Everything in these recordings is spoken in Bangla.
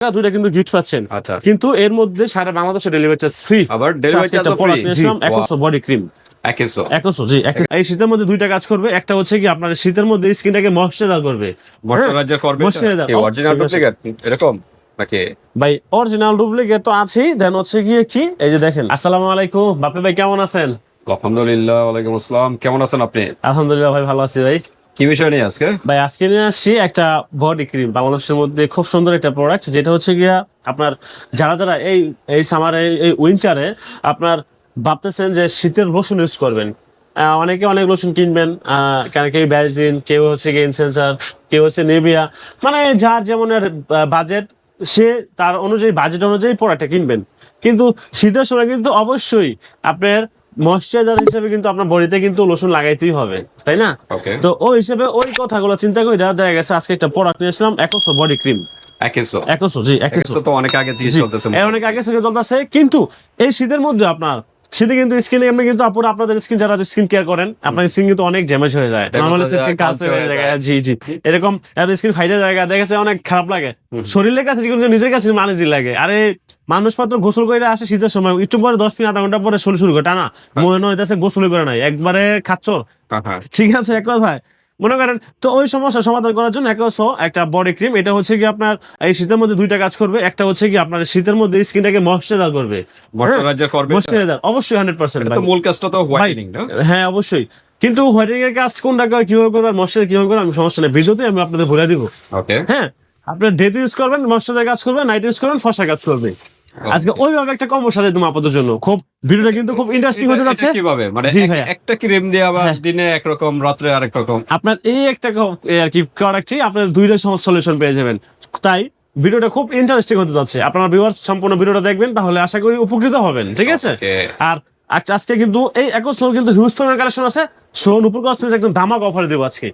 দুইটা কিন্তু গিফট পাচ্ছেন। আচ্ছা। কিন্তু এর মধ্যে সারা বাংলাদেশে ডেলিভারি চার্জ ফ্রি আবার ডেলিভারি চার্জ ফ্রি একশো বডি ক্রিম একশো একশো জি 100 এই শীতের মধ্যে দুইটা কাজ করবে একটা হচ্ছে কি আপনার শীতের মধ্যে স্কিনটাকে ময়শ্চারাইজার করবে। ডুপ্লিকেট এরকম? নাকি? ভাই অরিজিনাল ডুপ্লিকেট তো আছেই দেন হচ্ছে গিয়ে কি? এই যে দেখেন আসসালামু আলাইকুম। বাপে ভাই কেমন আছেন? আলহামদুলিল্লাহ ওয়ালাইকুম আসসালাম। কেমন আছেন আপনি? আলহামদুলিল্লাহ ভাই ভালো আছি ভাই। কি বিষয় নিয়ে আজকে? ভাই, আজকে নিয়ে আসছি একটা বডি ক্রিম বাংলাদেশের মধ্যে খুব সুন্দর একটা প্রোডাক্ট যেটা হচ্ছে গিয়া আপনার যারা যারা এই এই সামারে এই উইন্টারে আপনার ভাবতেছেন যে শীতের রসুন ইউজ করবেন অনেকে অনেক লোশন কিনবেন কেন কেউ ব্যাজিন কেউ হচ্ছে গেইন সেন্সার কেউ হচ্ছে নেভিয়া মানে যার যেমন বাজেট সে তার অনুযায়ী বাজেট অনুযায়ী প্রোডাক্টটা কিনবেন। কিন্তু শীতের সময় কিন্তু অবশ্যই আপনার ময়শ্চারাইজার হিসেবে কিন্তু আপনার বডিতে কিন্তু লোশন লাগাইতেই হবে তাই না? তো ওই হিসেবে ওই কথাগুলো চিন্তা করে দেখা গেছে আজকে একটা প্রোডাক্ট নিয়েছিলাম একশো বডি ক্রিম জি তো অনেক আগে থেকে চলতেছে। অনেক আগে থেকে চলতেছে কিন্তু এই শীতের মধ্যে আপনার শীতে কিন্তু স্কিনে এমনি কিন্তু আপুরা আপনাদের স্কিন যারা স্কিন কেয়ার করেন আপনার স্কিন কিন্তু অনেক ড্যামেজ হয়ে যায়। নর্মালি স্কিন হয়ে যায়। জি জি। এরকম স্কিন ফাইটে জায়গা দেখা অনেক খারাপ লাগে। শরীরের কাছে কিন্তু নিজের কাছে মানুষই লাগে। আরে মানুষ মাত্র গোসল করে আসে শীতের সময়। একটু পরে দশ মিনিট আধা ঘণ্টা পরে শরীর শুরু করে টানা। মনে হইতেছে গোসল করে নাই। একবারে খাচ্ছ। হ্যাঁ, হ্যাঁ। ঠিক আছে এক কথায়। মনে করেন তো ওই সমস্যা সমাধান করার জন্য একশো একটা বডি ক্রিম এটা হচ্ছে কি আপনার এই শীতের মধ্যে দুইটা কাজ করবে। একটা হচ্ছে কি আপনার শীতের মধ্যে স্কিনটাকে ময়শ্চারাইজার করবে। ময়শ্চারাইজার অবশ্যই হান্ড্রেড পার্সেন্ট মূল কাজটা তো হোয়াইটেনিং হ্যাঁ অবশ্যই। কিন্তু হোয়াইটিং এর কাজ কোনটা কীভাবে করবে ময়শ্চারাইজার কীভাবে করবে আমি সমস্যা নেই। ভিডিওতে আমি আপনাদের বলে দিব। ওকে হ্যাঁ আপনার ডেতে ইউজ করবেন ময়শ্চারাইজার কাজ করবেন নাইট ইউজ করবেন ফর্সা কাজ করবে। আজকে ওইভাবে একটা কম্বো সাথে তোমার আপনাদের জন্য। খুব ভিডিওটা কিন্তু খুব ইন্টারেস্টিং হতে যাচ্ছে। কীভাবে? মানে। একটা ক্রিম দিয়ে আবার হ্যাঁ। দিনে একরকম রাত্রে আরেক রকম। আপনার এই একটা আর কি প্রোডাক্টই আপনার দুইটা সলিউশন পেয়ে যাবেন। তাই ভিডিওটা খুব ইন্টারেস্টিং হতে যাচ্ছে। আপনারা ভিউয়ার্স সম্পূর্ণ ভিডিওটা দেখবেন তাহলে আশা করি উপকৃত হবেন ঠিক আছে. আর আজ- আজকে কিন্তু এই একই স্লো কিন্তু হিউজ পরিমাণ কালেকশন আছে। সো নুপুর কসমেটিক্স একদম ধামাক অফারে দেবো আজকে।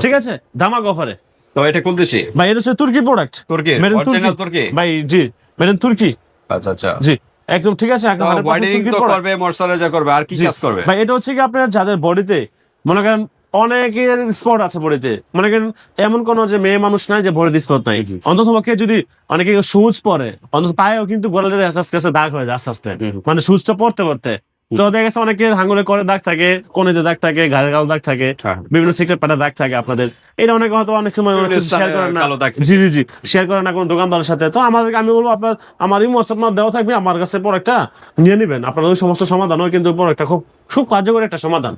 ঠিক আছে? ধামাক অফারে তো এটা কোন দেশি? ভাই এটা হচ্ছে তুর্কি প্রোডাক্ট তুর্কি? অরিজিনাল তুর্কি। ভাই জি। মেড তুর্কি। আচ্ছা আচ্ছা। জি একদম ঠিক আছে একদম 100% হোয়াইটেনিং তো করবে ময়শ্চারাইজার করবে আর কি কাজ করবে? ভাই এটা হচ্ছে কি আপনার যাদের বডিতে মনে করেন অনেকের স্পট আছে বডিতে মনে করেন এমন কোন যে মেয়ে মানুষ নাই যে বডিতে স্পট নাই। অন্তত পক্ষে যদি অনেকে শুজ পরে অন্তত পায়েও কিন্তু গলাতে আস্তে আস্তে দাগ হয়ে যায় আস্তে আস্তে। মানে শুজটা পড়তে পড়তে। তো দেখা গেছে অনেকের হাঙ্গুলে করে দাগ থাকে কোনেতে দাগ থাকে গায়ে গাল দাগ থাকে হ্যাঁ। বিভিন্ন সিক্রেট পাটা দাগ থাকে আপনাদের। এটা অনেকে হয়তো অনেক সময় অনেক শেয়ার করেন না। জি জি জি। শেয়ার করেন না কোনো দোকানদারের সাথে। তো আমাদের আমি বলব আপনার আমার এই মহসব দেওয়া থাকবে আমার কাছে প্রোডাক্টটা নিয়ে নেবেন। আপনার ওই সমস্ত সমাধান হয় কিন্তু প্রোডাক্টটা খুব খুব কার্যকরী একটা সমাধান।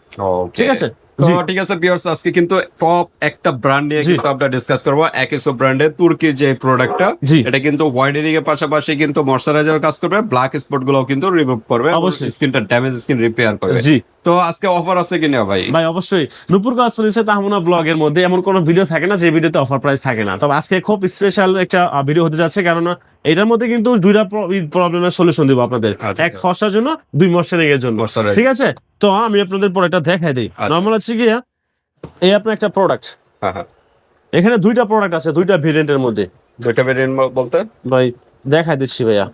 ঠিক আছে? ঠিক আছে ভিউয়ার্স আজকে কিন্তু টপ একটা ব্র্যান্ড নিয়ে কিন্তু আমরা ডিসকাস করব। একেসো ব্র্যান্ডের তুর্কির যে প্রোডাক্টটা এটা কিন্তু হোয়াইটেনিং এর পাশাপাশি কিন্তু ময়শ্চারাইজার কাজ করবে। ব্ল্যাক স্পটগুলো কিন্তু রিমুভ করবে অবশ্যই। স্কিনটা ড্যামেজ স্কিন রিপেয়ার করবে। জি। তো আজকে অফার আছে কিনা ভাই? ভাই অবশ্যই। নুপুর কসমেটিক্সে তাহমুনা ব্লগের মধ্যে। এমন কোনো ভিডিও থাকে না যে ভিডিওতে অফার প্রাইস থাকে না। তবে আজকে খুব স্পেশাল একটা ভিডিও হতে যাচ্ছে কেননা এটার মধ্যে কিন্তু দুইটা প্রবলেমের সলিউশন দিব আপনাদের। আচ্ছা। এক ফর্সার জন্য দুই ময়শ্চারাইজিং এর জন্য। ঠিক আছে? তো আমি আপনাদের প্রোডাক্টটা দেখাই দিই। আচ্ছা। নর্মাল হচ্ছে গিয়া এই আপনার একটা প্রোডাক্ট হ্যাঁ হ্যাঁ। এখানে দুইটা প্রোডাক্ট আছে দুইটা ভেরিয়েন্টের মধ্যে। দুইটা ভেরিয়েন্ট বলতে? ভাই দেখাই দিচ্ছি ভাইয়া।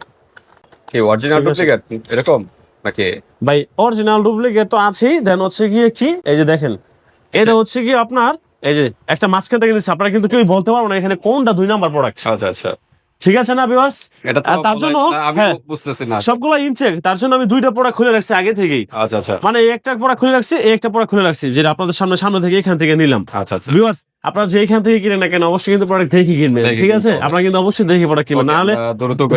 কি অরিজিনাল ডুপ্লিকেট এরকম? নাকি? ভাই অরিজিনাল ডুপ্লিকেট তো আছেই দেন হচ্ছে গিয়ে কি? এই যে দেখেন এটা হচ্ছে কি আপনার এই যে একটা মাঝখান থেকে নিচ্ছে আপনারা কিন্তু কেউ বলতে পারব না এখানে কোনটা দুই নাম্বার প্রোডাক্ট আচ্ছা আচ্ছা। ঠিক আছে না ভিউয়ার্স তার জন্য, আমি হ্যাঁ। বুঝতেছি না। সবগুলো ইনচেক তার জন্য আমি দুইটা প্রোডাক্ট খুলে রাখছি আগে থেকেই। আচ্ছা আচ্ছা। মানে একটা প্রোডাক্ট খুলে রাখছি একটা প্রোডাক্ট খুলে রাখছি যেটা আপনাদের সামনে সামনে থেকে এখান থেকে নিলাম। আচ্ছা আচ্ছা। ভিউয়ার্স আপনারা যে এখান থেকে কিনেন না কেন অবশ্যই কিন্তু প্রোডাক্ট দেখে কিনবেন ঠিক আছে? আপনারা কিন্তু অবশ্যই দেখে প্রোডাক্ট কিনবেন না হলে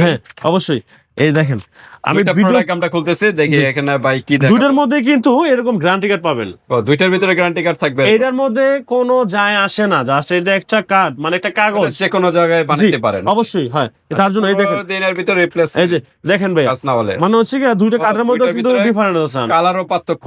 হ্যাঁ অবশ্যই। এই দেখেন আমি প্রোডাক্ট আমরা খুলতেছি দেখি এখানে ভাই কি দুইটার মধ্যে কিন্তু এরকম গ্যারান্টি কার্ড পাবেন। ও, দুইটার ভিতরে গ্যারান্টি কার্ড থাকবে এইটার মধ্যে কোনো যায় আসে না জাস্ট এটা একটা কার্ড মানে একটা কাগজ। যে কোনো জায়গায় বানাইতে পারেন। অবশ্যই হয় তার জন্য এই দেখেন। দিনের ভিতরে রিপ্লেস এই দেখেন ভাই মানে হচ্ছে কি দুইটা কার্ডের মধ্যে কিন্তু ভিতরে ডিফারেন্ট আছে। কালারও পার্থক্য।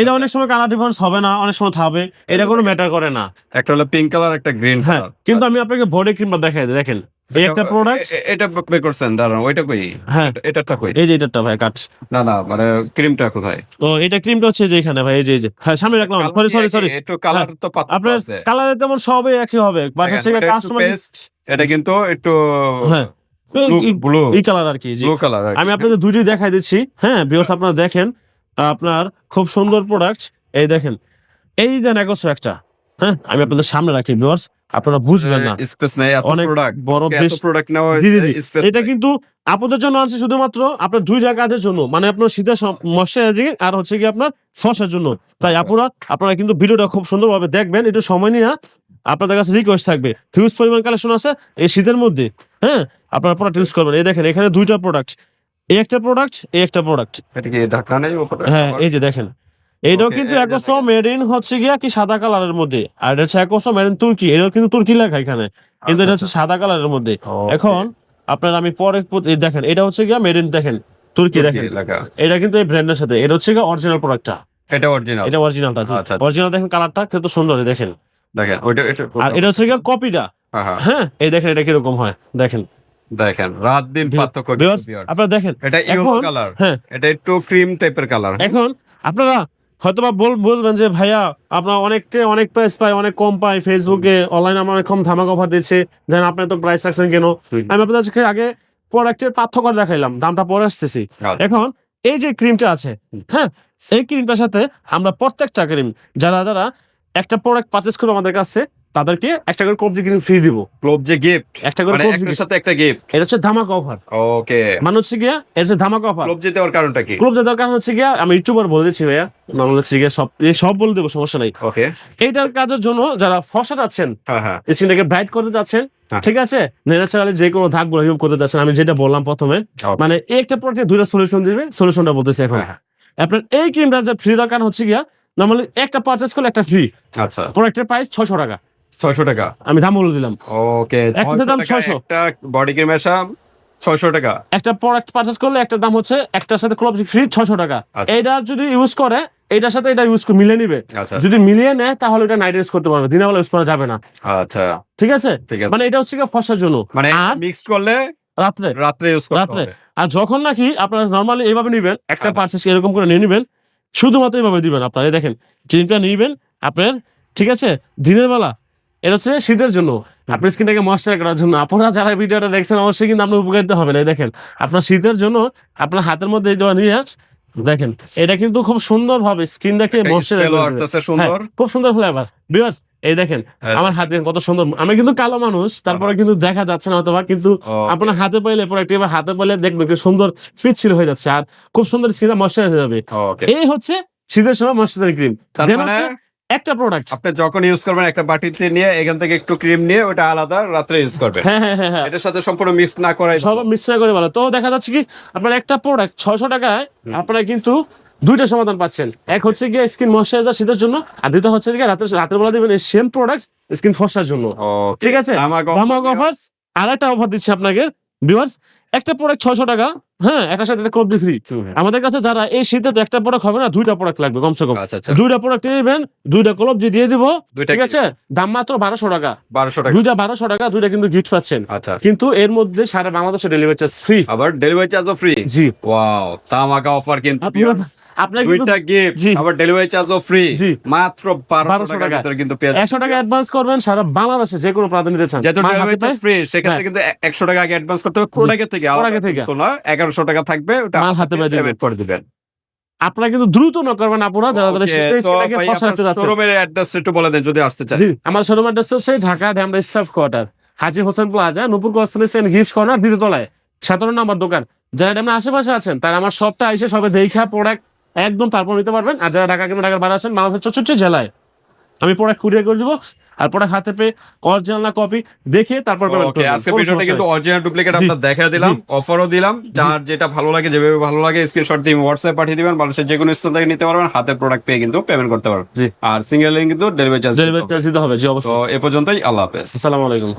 এটা অনেক সময় কালার ডিফারেন্স হবে না অনেক সময় থাকবে এটা কোনো ম্যাটার করে না। একটা হলো পিঙ্ক কালার একটা গ্রিন হ্যাঁ কিন্তু আমি আপনাকে বডি ক্রিমটা দেখাই দেখেন। একটা প্রোডাক্ট এটা পে করছেন দাঁড়ান ওইটা কই? হ্যাঁ। এটা- এটাটা কই? এই যে এটাটা ভাই কাট। না না মানে ক্রিমটা কোথায়? তো এটা ক্রিমটা হচ্ছে যে এখানে ভাই এই যে এই যে। হ্যাঁ সামনে রাখলাম সরি সরি সরি একটু কালার তো পার্থক্য আপনার কালারে তেমন সবই একই হবে। বাট হচ্ছে কাস্টমার এটা কিন্তু একটু হ্যাঁ। ব্লু এই কালার আর কি ব্লু কালার আমি আপনাদের দুটোই দেখাই দিচ্ছি। হ্যাঁ বিকজ আপনারা দেখেন আপনার খুব সুন্দর প্রোডাক্ট এই দেখেন এই দেন একশো একটা। হ্যাঁ আমি আপনাদের সামনে রাখি ভিউয়ার্স আপনারা বুঝবেন না। স্পেস নেই এত প্রোডাক্ট বড় বেশ- প্রোডাক্ট নেওয়া জি, হয়েছে এটা কিন্তু আপনাদের জন্য আছে শুধুমাত্র আপনার দুই কাজের জন্য। মানে আপনার শীতের মশারি আর হচ্ছে কি আপনার ফসার জন্য। তাই আপনারা আপনারা কিন্তু ভিডিওটা খুব সুন্দরভাবে দেখবেন একটু সময় নিয়ে আপনাদের কাছে রিকোয়েস্ট থাকবে। হিউজ পরিমাণ কালেকশন আছে এই শীতের মধ্যে। হ্যাঁ আপনারা প্রোডাক্ট ইউজ করবেন। এই দেখেন এখানে দুইটা প্রোডাক্ট এই একটা প্রোডাক্ট এই একটা প্রোডাক্ট হ্যাঁ এই যে দেখেন। Okay, কিন্তু একশো মেড ইন হচ্ছে গিয়া কি সাদা কালারের মধ্যে। আর এটা হচ্ছে একশো মেড ইন তুর্কি এটাও কিন্তু তুর্কি লেখা এখানে। কিন্তু এটা হচ্ছে সাদা কালারের মধ্যে। এখন আপনার আমি পরে দেখেন এটা হচ্ছে গিয়া মেড ইন দেখেন তুর্কি দেখেন। এটা কিন্তু এই ব্র্যান্ডের সাথে এটা হচ্ছে গিয়া অরিজিনাল প্রোডাক্টটা এটা অরিজিনাল এটা অরিজিনালটা আচ্ছা। অরিজিনাল দেখেন কালারটা কিন্তু সুন্দর দেখেন। দেখেন ওইটা এটা আর এটা হচ্ছে গিয়া কপিটা হ্যাঁ, হ্যাঁ। হ্যাঁ এই দেখেন এটা কীরকম হয় দেখেন। দেখেন রাত দিন পার্থক্য। আপনারা দেখেন এটা ইয়েলো কালার হ্যাঁ। এটা একটু ক্রিম টাইপের কালার এখন আপনারা হয়তোবা বল বলবেন যে ভাইয়া আপনার অনেকটা অনেক প্রাইস পায় অনেক কম পাই ফেসবুকে অনলাইনে আমরা অনেক কম ধামাক অফার দিচ্ছে দেন আপনি তো প্রাইস রাখছেন কেন? আমি আপনাদের আগে প্রোডাক্টের পার্থক্য দেখাইলাম দামটা পরে আসতেছি। এখন এই যে ক্রিমটা আছে হ্যাঁ এই ক্রিমটার সাথে আমরা প্রত্যেকটা ক্রিম যারা যারা একটা প্রোডাক্ট পারচেস করব আমাদের কাছে তাদেরকে একটা করে কবজি ক্রিম ফ্রি দিব। ক্লোব যে গিফট একটা করে মানে কবজি সাথে একটা গিফট এটা হচ্ছে ধামাক অফার ওকে মানে হচ্ছে গিয়া এটা হচ্ছে ধামাক অফার ক্লোব যেতে ওর কারণটা কি? ক্লোব দরকার হচ্ছে গিয়া আমি ইউটিউবার বলে দিচ্ছি ভাইয়া। নাহলে হচ্ছে গিয়া সব সব বলে দেবো সমস্যা নাই। ওকে এইটার কাজের জন্য যারা ফসা যাচ্ছেন হ্যাঁ হ্যাঁ। স্কিনটাকে ব্রাইট করতে যাচ্ছেন হ্যাঁ। ঠিক আছে? ন্যাচারালি যে কোনো দাগগুলো রিমুভ করতে যাচ্ছেন। আমি যেটা বললাম প্রথমে মানে একটা প্রোডাক্টে দুইটা সলিউশন দিবে সলিউশনটা বলতেছি এখন। হ্যাঁ, আপনার এই ক্রিমটা যে ফ্রি দরকার হচ্ছে গিয়া নর্মালি একটা পারচেস করলে একটা ফ্রি আচ্ছা। প্রোডাক্টের প্রাইস ছশো টাকা। ছয়শো টাকা। আমি দাম বলে দিলাম। ওকে একটার দাম 600 একটা বডি ক্রিম এসা ছয়শো টাকা। একটা প্রোডাক্ট পারচেস করলে একটা দাম হচ্ছে একটার সাথে ক্লব ফ্রি ছয়শো টাকা। আচ্ছা। এইটা যদি ইউজ করে এটার সাথে এটা ইউজ মিলিয়ে নিবে। আচ্ছা। যদি মিলিয়ে নেয় তাহলে এটা নাইট ইউজ করতে পারবে দিনের বেলা ইউজ করা যাবে না। আচ্ছা। ঠিক আছে? মানে এটা হচ্ছে ফসার জন্য। মানে মিক্সড করলে রাত্রে। রাত্রে ইউজ করতে রাত্রে। আর যখন নাকি আপনারা নর্মালি এইভাবে নিবেন একটা। পার্চেস এরকম করে নিয়ে নিবেন শুধুমাত্র এইভাবে দিবেন আপনারা। দেখেন ক্রিমটা নিবেন আপনার ঠিক আছে? দিনের বেলা এটা হচ্ছে শীতের জন্য। আপনার স্কিনটাকে ময়শ্চার করার জন্য। আপনারা যারা ভিডিওটা দেখছেন অবশ্যই কিন্তু আপনার উপকারিত হবে। না দেখেন আপনার শীতের জন্য আপনার হাতের মধ্যে এটা নিয়ে দেখেন এটা কিন্তু খুব সুন্দর ভাবে স্কিনটাকে খুব সুন্দর ফ্লেভার ভিউয়ার্স এই দেখেন হ্যাঁ। আমার হাতে কত সুন্দর। আমি কিন্তু কালো মানুষ তারপরে কিন্তু দেখা যাচ্ছে না অথবা কিন্তু আপনার হাতে পাইলে প্রোডাক্ট এবার হাতে পাইলে দেখবেন কি সুন্দর পিচ্ছিল হয়ে যাচ্ছে। আর খুব সুন্দর স্কিনটা ময়শ্চার হয়ে যাবে। এই হচ্ছে শীতের সময় ময়শ্চারাইজার ক্রিম একটা প্রোডাক্ট আপনি যখন ইউজ করবেন একটা বাটিতে নিয়ে এখান থেকে একটু ক্রিম নিয়ে ওটা আলাদা রাত্রে ইউজ করবেন। হ্যাঁ হ্যাঁ হ্যাঁ হ্যাঁ। এটার সাথে সম্পূর্ণ মিক্স না করাই সব মিশ্রয় করে ভালো। তো দেখা যাচ্ছে কি আপনার একটা প্রোডাক্ট ছয়শো টাকায় আপনারা কিন্তু দুইটা সমাধান পাচ্ছেন। এক হচ্ছে গিয়ে স্কিন ময়শ্চারাইজার শীতের জন্য আর দ্বিতীয় হচ্ছে গিয়ে রাতে রাতের বেলা দিবেন সেম প্রোডাক্ট স্কিন ফসার জন্য. ঠিক আছে? আমাকে ধামাক অফার্স আর একটা অফার দিচ্ছে আপনাকে। ভিউয়ার্স একটা প্রোডাক্ট ছয়শো টাকা হ্যাঁ একটার সাথে একটা কবজি ফ্রি আমাদের কাছে যারা এই শীতে তো একটা প্রোডাক্ট হবে না দুইটা প্রোডাক্ট লাগবে কমসে কম। আচ্ছা আচ্ছা। দুইটা প্রোডাক্ট নেবেন দুইটা দিয়ে দিব ঠিক আছে? দাম মাত্র বারোশো টাকা। বারোশো টাকা। দুইটা বারোশো টাকা দুইটা কিন্তু গিফট পাচ্ছেন। আচ্ছা। কিন্তু এর মধ্যে সারা বাংলাদেশে ডেলিভারি চার্জ ফ্রি আবার ডেলিভারি চার্জও ফ্রি জি। ওয়াও তামাকা অফার কিন্তু আপনার দুইটা গিফট। আবার ডেলিভারি চার্জও ফ্রি জি। মাত্র 1200 বারোশো টাকা। কিন্তু একশো টাকা অ্যাডভান্স করবেন সারা বাংলাদেশে যে কোনো প্রাধান্য নিতে চান। যেহেতু ডেলিভারি চার্জ ফ্রি সেক্ষেত্রে। কিন্তু একশো টাকা আগে অ্যাডভান্স করতে হবে প্রোডাক্টের থেকে? থেকে। তো না এগারোশো টাকা থাকবে ওটা মাল হাতে। পেমেন্ট করে দিবেন। আপনারা কিন্তু দ্রুত ন করবেন আপনারা যারা শোরুমের অ্যাড্রেস একটু বলে দেন যদি আসতে চান আমার শোরুম অ্যাড্রেস হচ্ছে Dhaka Demra staff quarter Haji Hossain plaza Nupur কস্তুলেসেন gift corner দ্বিতীয়তলায় সতেরো নম্বর দোকান। যারা ড্যামরা আশেপাশে আছেন তারা আমার সবটা এসে সবে দেখা প্রোডাক্ট একদম তারপর নিতে পারবেন। আর যারা ঢাকা কিংবা ঢাকার বাইরে আছেন বাংলাদেশের চৌষট্টি জেলায়। আমি প্রোডাক্ট কুরিয়ার করে দিব। আর প্রোডাক্ট হাতে পেয়ে অরিজিনাল না কপি দেখে তারপর আজকে ভিডিওটা কিন্তু। Original duplicate. আপনার দেখা দিলাম অফারও দিলাম যার যেটা ভালো লাগে যেভাবে ভালো লাগে স্ক্রিনশট দিয়ে হোয়াটসঅ্যাপ পাঠিয়ে দিবেন মানুষের যে কোনো স্থান থেকে নিতে পারবেন হাতে প্রোডাক্ট পেয়ে কিন্তু পেমেন্ট করতে পারবেন। জি। আর সিঙ্গেল লিঙ্ক কিন্তু ডেলিভারি চার্জ ডেলিভারি চার্জ দিতে হবে জি অবশ্যই। তো এ পর্যন্তই আল্লাহ হাফেজ। আসসালামু আলাইকুম।